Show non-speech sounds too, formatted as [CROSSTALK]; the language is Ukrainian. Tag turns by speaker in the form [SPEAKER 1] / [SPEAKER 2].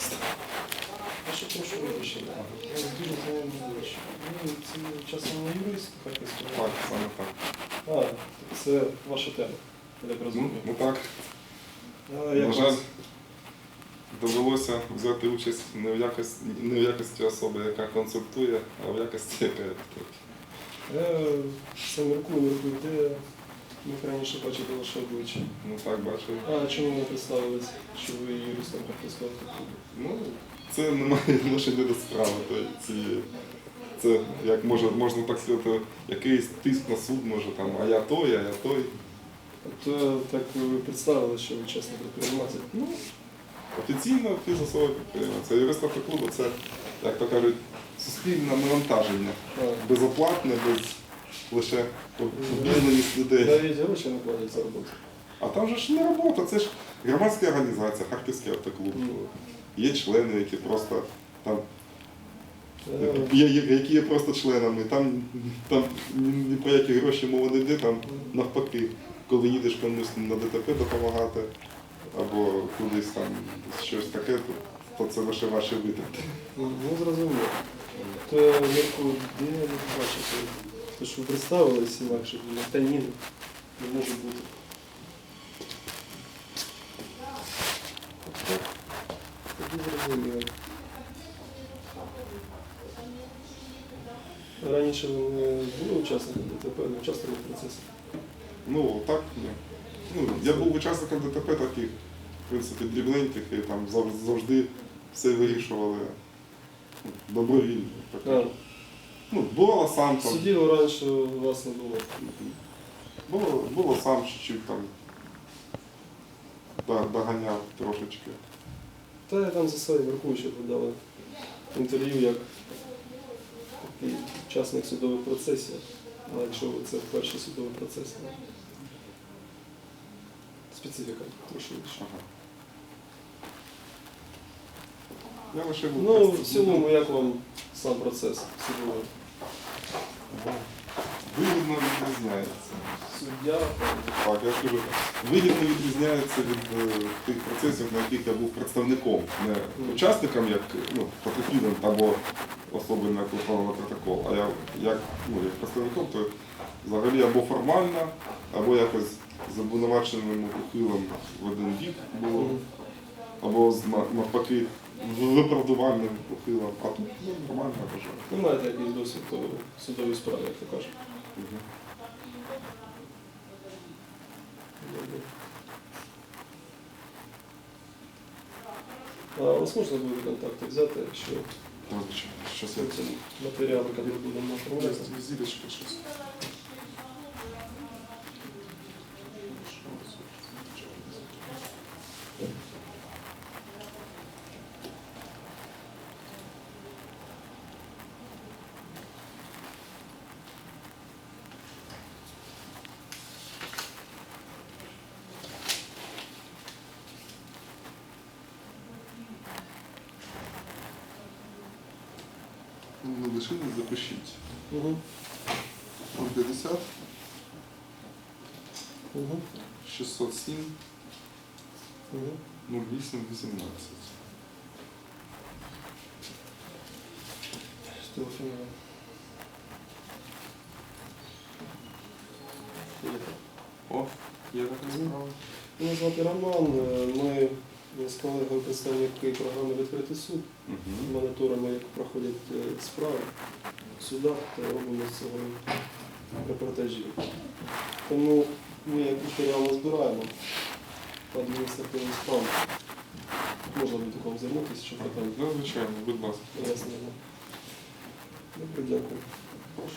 [SPEAKER 1] пожалуйста.
[SPEAKER 2] А прошу вибачення? Я дуже знайомий обличчя. Ну, це часом не юрист Харківського.
[SPEAKER 1] Так, саме так.
[SPEAKER 2] А, це ваша тема. Я так
[SPEAKER 1] Ну,
[SPEAKER 2] розумію.
[SPEAKER 1] ну так,
[SPEAKER 2] А, як
[SPEAKER 1] на жаль,
[SPEAKER 2] вас?
[SPEAKER 1] довелося взяти участь не в якості, не в якості особи, яка консультує, а в якості яка.
[SPEAKER 2] Я все міркую, міркую, де ми раніше бачили ваше обличчя.
[SPEAKER 1] Ну так, бачив.
[SPEAKER 2] А чому ви представились, що ви юристом клубу?
[SPEAKER 1] Ну, це не має [LAUGHS] відношення до справи. То ці, це, як може, можна так сказати, якийсь тиск на суд може там, а я той, а я той.
[SPEAKER 2] От е, так ви представили, що ви чесний предприниматель. Ну,
[SPEAKER 1] Офіційно фізособа підприємця. Це юрист автоклубу, це, як то кажуть, суспільне навантаження. Безоплатне, без лише обізнаність людей.
[SPEAKER 2] навіть гроші не платять за роботу.
[SPEAKER 1] А там же ж не робота, це ж громадська організація, Харківський автоклуб. Є члени, які просто там
[SPEAKER 2] Е,
[SPEAKER 1] є, які є просто членами. Там, там ні про які гроші мова не йде, там навпаки, коли їдеш комусь на ДТП допомагати або кудись там щось таке, то, то це лише ваші витрати.
[SPEAKER 2] Ну, зрозуміло. То я міркую, де я не. То що ви представились інакше, на таніну не може бути. Тоді зрозуміло. Раніше ви не були учасником ДТП, не участвували в процесі.
[SPEAKER 1] Ну так, ні. Ну, я був учасником ДТП таких, в принципі, дрібненьких, і там завжди все вирішували добровільно. Так. Ну, бувало сам там.
[SPEAKER 2] судів раніше у вас не було.
[SPEAKER 1] Було, було сам чуть-чуть там да- доганяв трошечки.
[SPEAKER 2] Та я там за своє міркую, щоб інтерв'ю як такий учасник судових процесів. Але якщо це перший судовий процес, ну, специфіка трошки інша.
[SPEAKER 1] Ага. Я лише був
[SPEAKER 2] Ну, в цілому, як вам сам процес судовий?
[SPEAKER 1] Вигідно відрізняється.
[SPEAKER 2] Суддя,
[SPEAKER 1] Так, я скажу, вигідно відрізняється від е, тих процесів, на яких я був представником, не учасником, як ну, потерпілим або особою, на яку протокол, а я як, ну, як представником, то взагалі або формально, або якось з обвинуваченим ухилом в один бік було, або з на- навпаки виправдувальним ухилом, а тут ну, нормально вважаю.
[SPEAKER 2] ви маєте якийсь досвід у судовій справі, як то кажуть.
[SPEAKER 1] Мгм.
[SPEAKER 2] А у вас можна буде контакти взяти,
[SPEAKER 1] звичайно, я
[SPEAKER 2] потім матеріали, коли будемо оформляти?
[SPEAKER 1] Зілечка щось. Не лишилось, запишіть.
[SPEAKER 2] Угу.
[SPEAKER 1] 050
[SPEAKER 2] Угу.
[SPEAKER 1] 607
[SPEAKER 2] Угу.
[SPEAKER 1] 08 18.
[SPEAKER 2] Телефонував.
[SPEAKER 1] О, є така справа.
[SPEAKER 2] Мене звати Роман. Е, Ми з колегою представники програми Відкритий суд. Моніторимо, як проходять е, справи в судах та робимо з цього репортажі. Тому ми як матеріал збираємо по адміністративним справам. Можна буде такому звернутися, що питання
[SPEAKER 1] Ну, звичайно, будь ласка.
[SPEAKER 2] пояснення. Добре, дякую. Прошу.